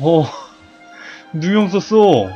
어, 누명 썼어.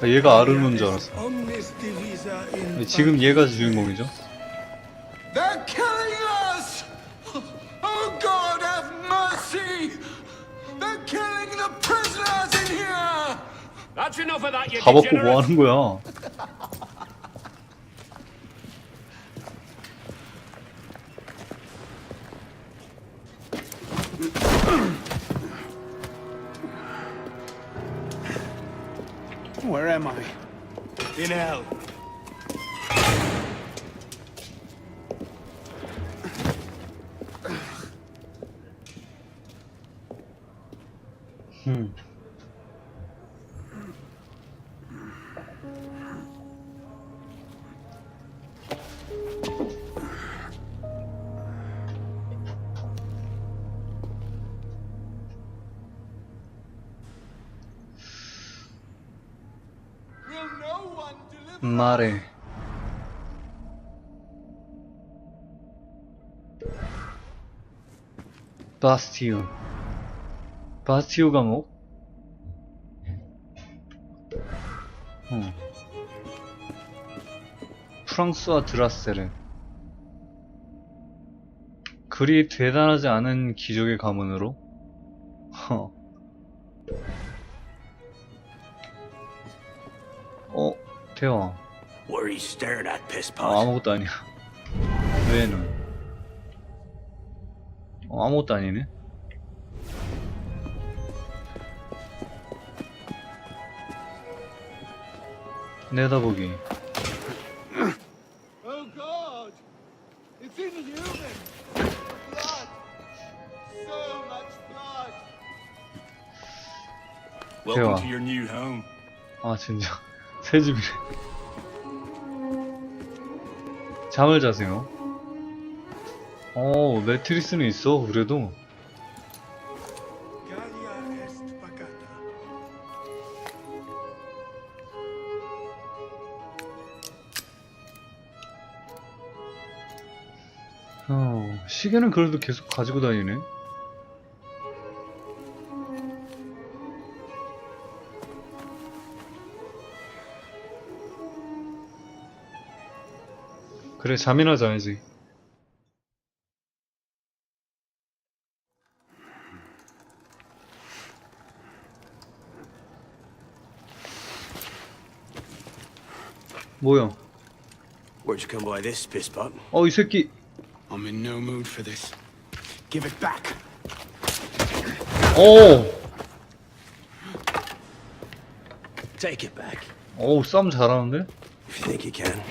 나 얘가 아르는 줄 알았어. 지금 얘가 주인공이죠. They're killing us! Oh God, have mercy! They're killing the prisoners in here! That's enough of that, you 다 벗고 degenerate. 뭐 하는 거야? Where am I? In hell. 말해. 바스티오. 바스티오 감옥? 어. 프랑스와 드라세르. 그리 대단하지 않은 기적의 가문으로? 허. 어, 대화. What are you staring at, piss pot? 어, 아무것도 아니야. 왜는? 어, 아무것도 아니네. 내다보기. Oh God! It's inhuman! Blood! So much blood! Welcome 대화. to your new home. 아, 진짜. 새 집이래. 잠을 자세요. 어, 매트리스는 있어, 그래도. 어, 시계는 그래도 계속 가지고 다니네. 그래, 잠이나 자야지. 뭐야? Where'd you come by this, piss pot? 어, 이 새끼. I'm in no mood for this. Give it back. 오! Take it back. 어우, 싸움 잘하는데? If you think you can.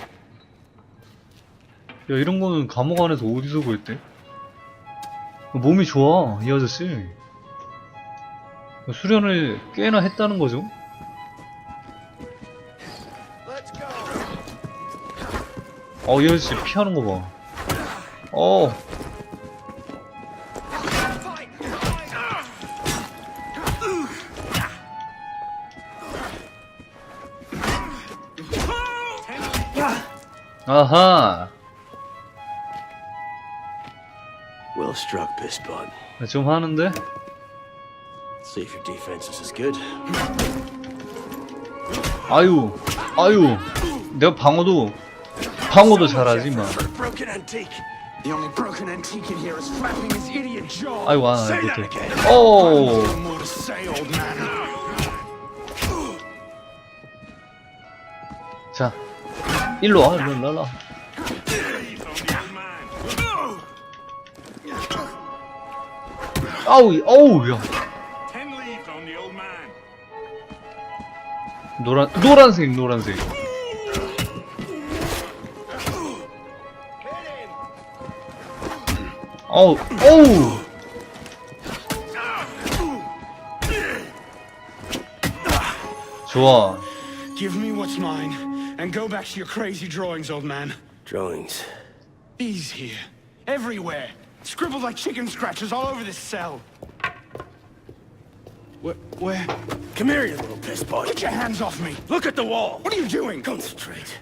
야, 이런 거는 감옥 안에서 어디서 구했대? 몸이 좋아, 이 아저씨. 수련을 꽤나 했다는 거죠? 어, 이 아저씨 피하는 거 봐. 어! 아하! Struck, piss pot. 좀 하는데? See if your defense is as good. 아유, 아유. 내가 방어도, 방어도 잘하지, 마. For a broken antique. The only broken antique in here is flapping his idiot jaw. 아이고, 안 Say 해, that 못해. again. 오! No more to say, old man. 자, 일로 와, 일로, 일로, 일로. 와. 아우, 어우, 야. Ten leaves on the old man. 노란, 노란색, 노란색. 어우, 어우! 좋아. Give me what's mine and go back to your crazy drawings, old man. Drawings. These here. Everywhere. Scribbled like chicken scratches all over this cell. Where? Where? Come here, you little piss boy. Get your hands off me! Look at the wall. What are you doing? Concentrate.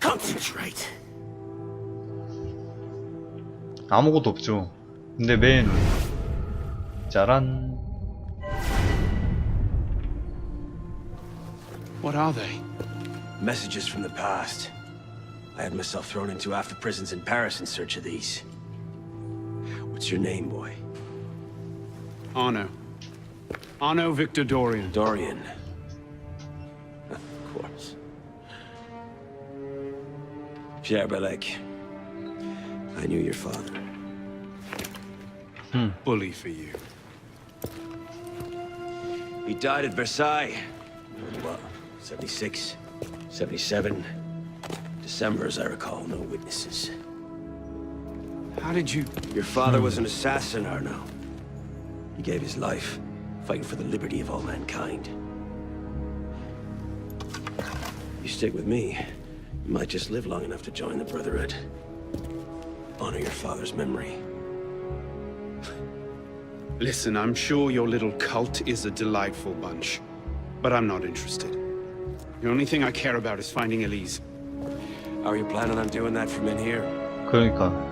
Concentrate. 아무것도 없죠. 근데 맨 짜란. What are they? Messages from the past. I had myself thrown into after prisons in Paris in search of these. What's your name, boy? Arno. Arno Victor Dorian. Dorian. of course. Pierre Balek. I knew your father. Hmm. Bully for you. He died at Versailles. What, 76, 77. December, as I recall, no witnesses. How did you... Your father was an assassin, Arno. He gave his life, fighting for the liberty of all mankind. You stick with me, you might just live long enough to join the Brotherhood. Honor your father's memory. Listen, I'm sure your little cult is a delightful bunch. But I'm not interested. The only thing I care about is finding Elise. How are you planning on doing that from in here? 그러니까.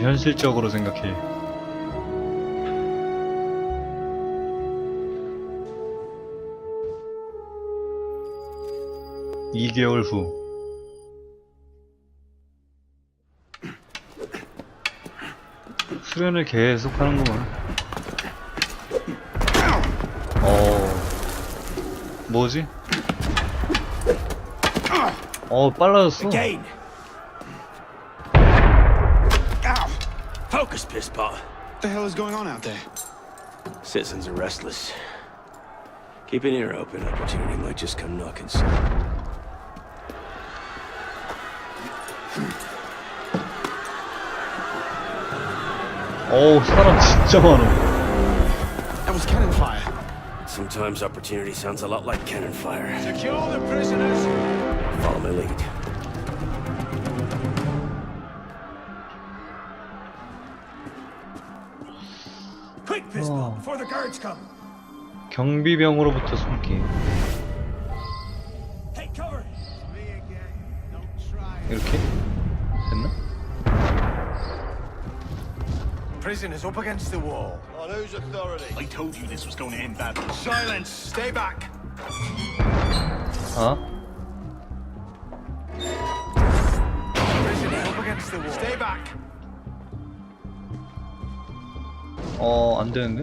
현실적으로 생각해. 이개월 후. 수련을 계속 하는구만. 어. 뭐지? 어, 빨라졌어. Piss pot. What the hell is going on out there? Citizens are restless. Keep an ear open. Opportunity might just come knocking soon. Oh, shut up, on. That was cannon fire. Sometimes opportunity sounds a lot like cannon fire. Secure the prisoners. Follow my lead. 경비병으로부터 try. 이렇게? 됐나? Prisoners up against the wall. On whose authority? I told you this was going to end badly. Silence. Stay back. 아? Prisoners up against the wall. Stay back. 어, 안 되는데?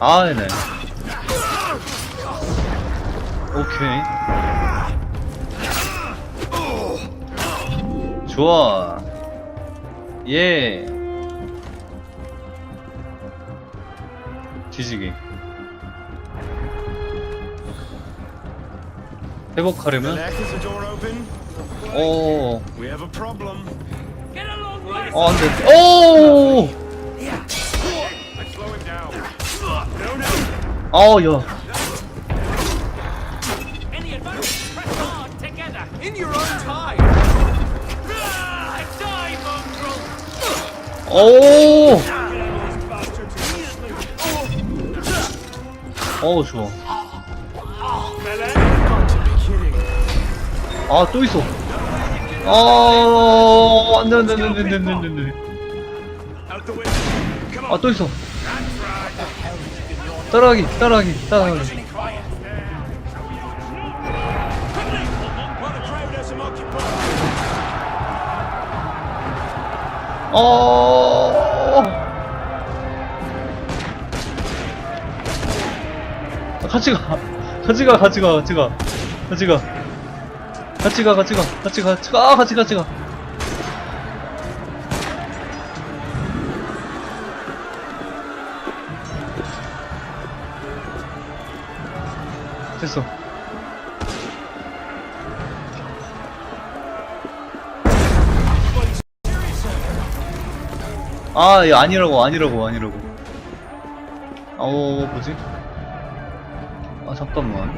아, 네. 오케이. 좋아. 예. 뒤지기. 회복하려면? 어, problem. 어, 안 돼. 오! Die, mongrel! 오! 어, 좋아. 아, 또 있어. 아, 안 돼, 안 돼, 안 돼, 안 돼, 안 돼, 안 돼, 안 돼. Out the window. 아, 또 있어. 따라하기, 따라하기, 따라가기. 어. 같이 가 같이 가 같이 가. 같이 가. 같이 가 같이 가 같이 가 같이 가. 같이 가 같이 가. 됐어. 아, 얘 아니라고, 아니라고, 아니라고. 어, 뭐지? 아, 잠깐만.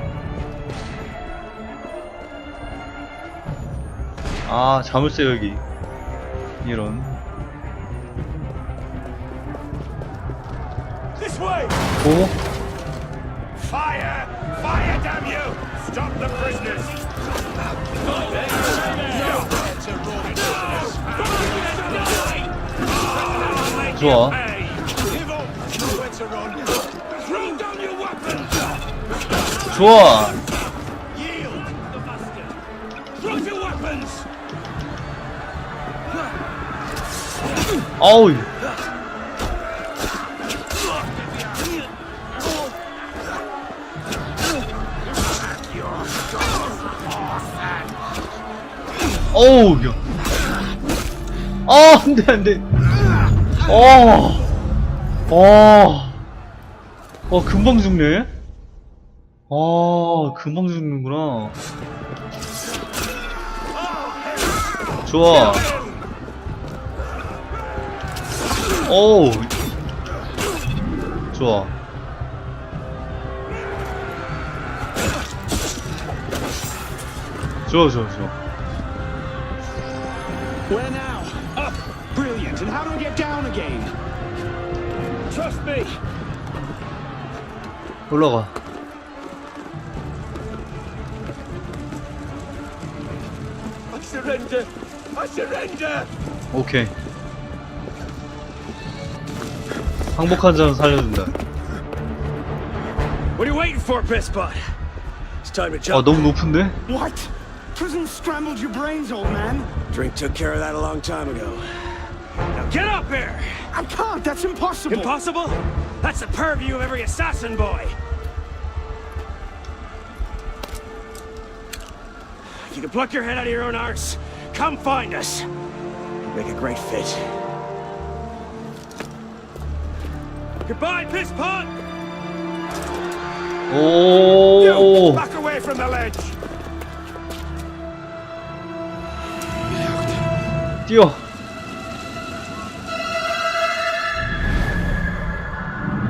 아, 자물쇠 여기. 이런. 오? Fire! Fire, damn you! Stop the prisoners! 좋아. Hey! 어우, 야. 아, 안 돼, 안 돼. 어. 어. 어, 금방 죽네. 아, 금방 죽는구나. 좋아. 어우. 좋아. 좋아, 좋아, 좋아. Where now? Up! Brilliant. And how do I get down again? Trust me! 올라가. I surrender! I surrender! 오케이. 항복한 자는 살려준다. What are you waiting for, Bisbot? It's time to 아, jump. 너무 높은데? What? Prison scrambled your brains, old man. Drink took care of that a long time ago. Now get up here! I can't. That's impossible. Impossible? That's the purview of every assassin boy. If you can pluck your head out of your own arse, come find us. You'd Make a great fit. Goodbye, piss pot! 오. Back away from the ledge! 뛰어.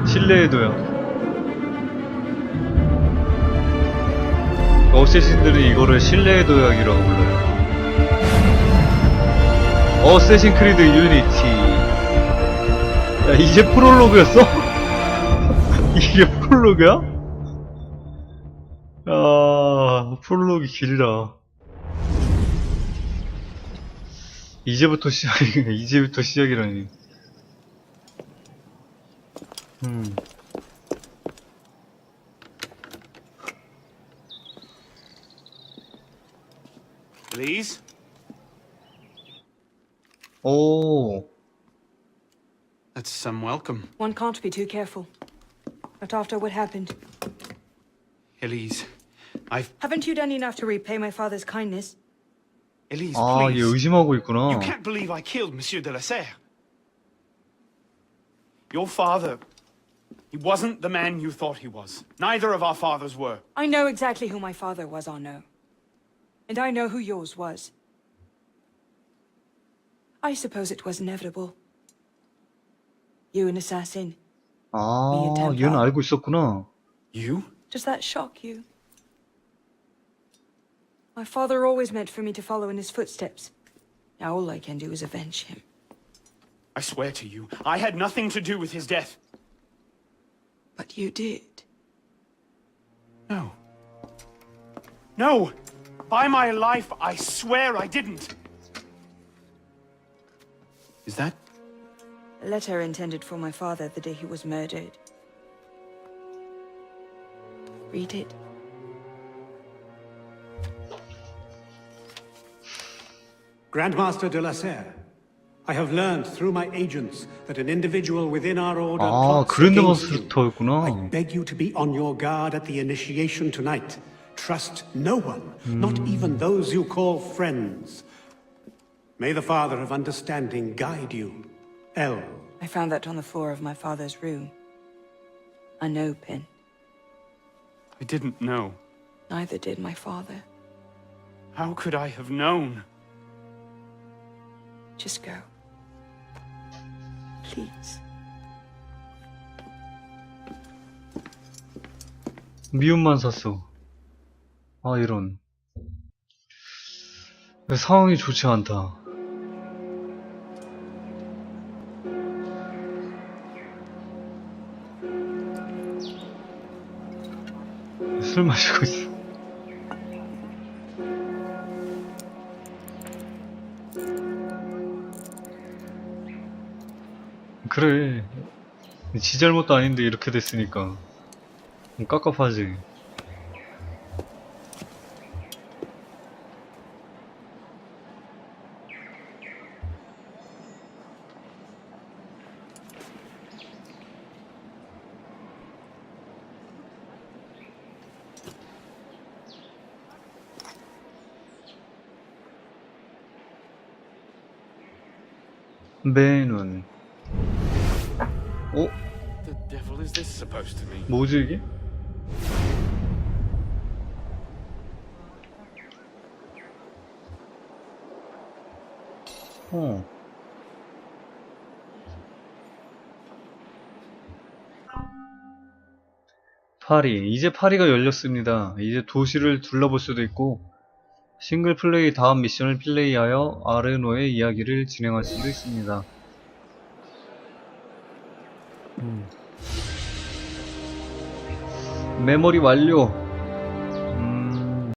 실내의 도약. 어쌔신들이 이거를 실내의 도약이라고 불러요. 어쌔신 크리드 유니티. 야, 이게 프롤로그였어? 이게 프롤로그야? 아, 프롤로그 길다. 이제부터 시작이, 이제부터 시작이라니. 음. Please? 오, That's some welcome. One can't be too careful. Not after what happened. Elise, I've. Haven't you done enough to repay my father's kindness? Elise, 아, 얘 please. 의심하고 있구나. You can't believe I killed Monsieur de la Serre. Your father. He wasn't the man you thought he was. Neither of our fathers were. I know exactly who my father was, Arno. And I know who yours was. I suppose it was inevitable. You an assassin. 아, Templar. 얘는 알고 있었구나. You? Does that shock you? My father always meant for me to follow in his footsteps. Now all I can do is avenge him. I swear to you, I had nothing to do with his death. But you did. No. No! By my life, I swear I didn't. Is that? A letter intended for my father the day he was murdered. Read it. Grandmaster de la Serre, I have learned through my agents that an individual within our order 아, plots 그랜드 against you. I 마스터였구나. beg you to be on your guard at the initiation tonight. Trust no one, not even those you call friends. May the Father of Understanding guide you. L. I found that on the floor of my father's room. I know, Pin. I didn't know. Neither did my father. How could I have known? Just go. Please. 미움만 샀어. 아, 이런. 상황이 좋지 않다. 술 마시고 있어. 그래. 지 잘못도 아닌데 이렇게 됐으니까. 깝깝하지. 맨눈. 어? 뭐지 이게? 어. 파리. 이제 파리가 열렸습니다. 이제 도시를 둘러볼 수도 있고, 싱글 플레이 다음 미션을 플레이하여 아르노의 이야기를 진행할 수도 있습니다. 음. 메모리 완료.